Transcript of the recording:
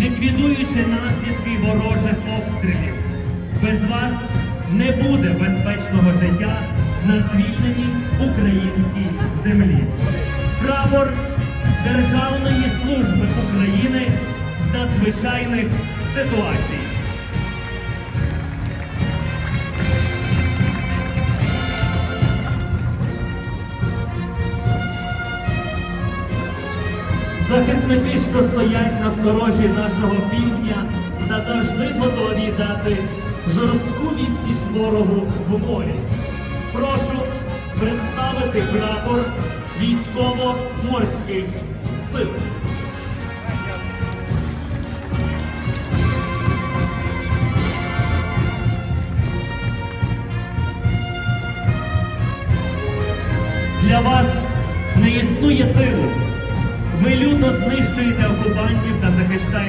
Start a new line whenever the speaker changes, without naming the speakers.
ліквідуючи наслідки ворожих обстрілів. Без вас не буде безпечного життя на звільненій українській землі. Прапор Державної служби України з надзвичайних ситуацій. Захисники, що стоять на сторожі нашого півдня, та завжди готові дати жорстку відсіч ворогу в морі. Прошу представити прапор військово-морських сил. Для вас не існує тилу. Ви люто знищуєте окупантів та захищаєте.